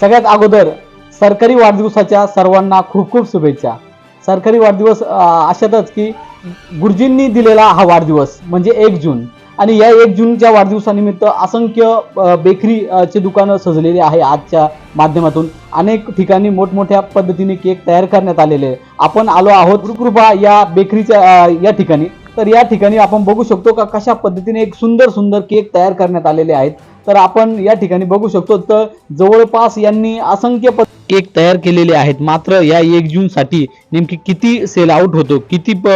सगळ्यात अगोदर सरकारी वाढदिवसाच्या सर्वांना खूप खूप शुभेच्छा. सरकारी वाढदिवस अशातच की गुरुजींनी दिलेला हा वाढदिवस म्हणजे एक जून. आणि या एक जूनच्या वाढदिवसानिमित्त असंख्य बेकरीचे दुकानं सजलेली आहे आजच्या माध्यमातून अनेक ठिकाणी मोठमोठ्या पद्धतीने केक तयार करण्यात आलेले आहे. आपण आलो आहोत गुरुकृपा या बेकरीच्या या ठिकाणी. तर या ठिकाणी आपण बघू शकतो का कशा पद्धतीने एक सुंदर सुंदर केक तयार करण्यात आलेले आहेत. तर आपण या ठिकाणी बघू शकतो तर जवळपास यांनी असंख्य पद केक तयार केलेले आहेत. मात्र या एक जून साठी नेमकी किती सेल आउट होतो किती प-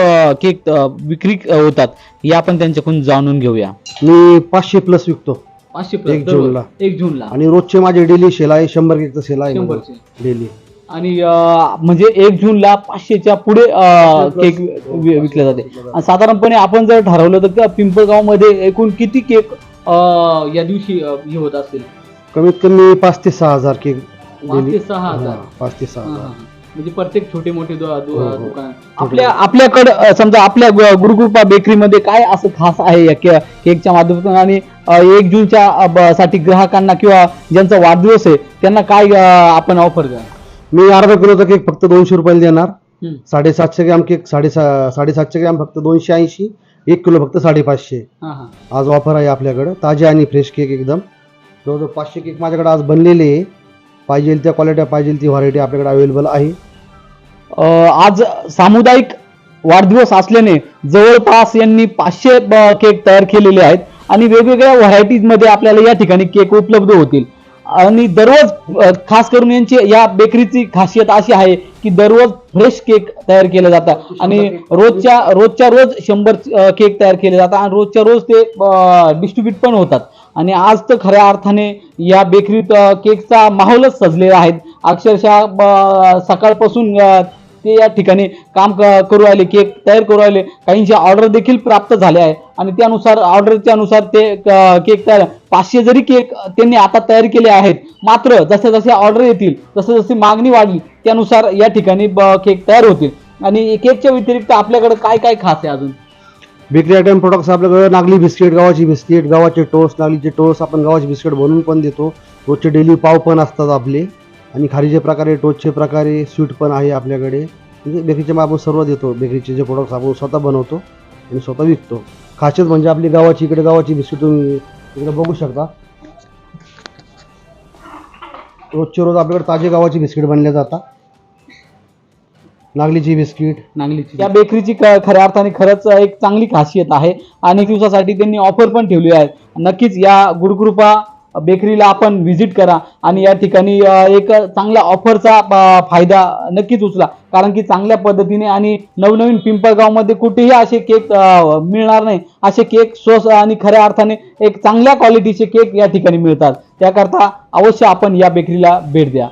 केक विक्री होतात हे आपण त्यांच्याकडून जाणून घेऊया. मी पाचशे प्लस विकतो. पाचशे एक. जूनला. एक जूनला आणि रोजचे माझे डेली सेल आहे शंभर केकचं सेल आहे शंभरचे. डेली आणि अ, म्हणजे एक जूनला पाचशेच्या पुढे अ, केक वि- विकले जाते आणि साधारणपणे आपण जर ठरवलं तर पिंपळगावमध्ये एकूण किती केक अ, या दिवशी अ, हे होत असतील कमीत कमी पाच ते सहा हजार केक पाच. ते सहा हजार हा, पाच ते सहा हा, हा, हजार हा. म्हणजे प्रत्येक छोटे मोठे दु- दु- हो, हो. दुकान. आपल्या आपल्याकडे अ, समजा आपल्या गु- गुरुकृपा बेकरीमध्ये काय असं खास आहे या के- केकच्या माध्यमातून? आणि अ, एक जूनच्या अ, ब- साठी ग्राहकांना किंवा ज्यांचा वाढदिवस आहे त्यांना काय अ, आपण ऑफर द्या मी अर्धा किलोचा केक फक्त दोनशे रुपयाला देणार. हम्म. साडेसातशे ग्रॅम केक साडेसा साडेसातशे ग्रॅम फक्त दोनशे ऐंशी एक किलो फक्त साडेपाचशे. हा, हा. आज ऑफर आहे आपल्याकडं. ताजे आणि फ्रेश केक एकदम. जवळजवळ पाचशे केक माझ्याकडे आज बनलेले आहे. पाहिजे त्या क्वालिटी पाहिजे ती व्हरायटी आपल्याकडे अवेलेबल आहे. आज सामुदायिक वाढदिवस असल्याने जवळपास यांनी पाचशे केक तयार केलेले आहेत आणि वेगवेगळ्या व्हरायटीजमध्ये आपल्याला या ठिकाणी केक उपलब्ध होतील. आणि दररोज खास करून यांची या बेकरीची खासियत अशी आहे की दररोज फ्रेश केक तयार केले जातात. आणि रोजच्या रोजच्या रोज शंभर केक तयार केले जातात आणि रोजच्या रोज ते डिस्ट्रीब्यूट पण होतात. आणि आज तर खऱ्या अर्थाने या बेकरीत केकचा माहोलच सजलेला आहे. अक्षरशः सकाळपासून ते या ठिकाणी काम क- करू राहिले केक तयार करू राहिले. काहींची ऑर्डर देखील प्राप्त झाले आहे. आणि त्यानुसार ऑर्डरच्या अनुसार ते केक तयार पाचशे जरी केक त्यांनी आता तयार केले आहेत मात्र जसे जसे ऑर्डर येतील जसे जशी मागणी वाढली त्यानुसार या ठिकाणी ब- केक तयार होतील. आणि केकच्या व्यतिरिक्त आपल्याकडे काय काय खास आहे अजून? बेकरी आयटम प्रोडक्ट्स आपल्याकडे नागली बिस्किट गव्हाची बिस्किट गावाचे टोस्ट नागलीचे टोस्ट आपण गव्हाचे बिस्किट बनवून पण देतो. रोजचे डेली पाव पण असतात आपले. आणि खारीचे प्रकारे टोस्टचे प्रकारे स्वीट पण आहे आपल्याकडे. म्हणजे बेकरीचे मग आपण सर्व देतो. बेकरीचे जे प्रोडक्ट्स आपण स्वतः बनवतो आणि स्वतः विकतो. खासियत म्हणजे आपली गावाची इकडे गावाची बिस्किट तुम्ही इकडे बघू शकता. रोजचे रोज आपल्याकडे ताजे गावाची बिस्किट बनल्या जातात. नागलीची बिस्किट. नांगलीची या बेकरीची क- खऱ्या अर्थाने खरंच एक चांगली खासियत आहे. अनेक दिवसासाठी त्यांनी ऑफर पण ठेवली आहे नक्कीच या गुरुकृपा बेकरीला आपण व्हिजिट करा. आणि या ठिकाणी अ, एक चांगल्या ऑफरचा अ, फायदा नक्कीच उचला. कारण की चांगल्या पद्धतीने आणि नवनवीन पिंपळगावमध्ये कुठेही असे केक अ, मिळणार नाही. असे केक स्वस्त आणि खऱ्या अर्थाने एक चांगल्या क्वालिटीचे केक या ठिकाणी मिळतात. त्याकरता अवश्य आपण या बेकरीला भेट द्या.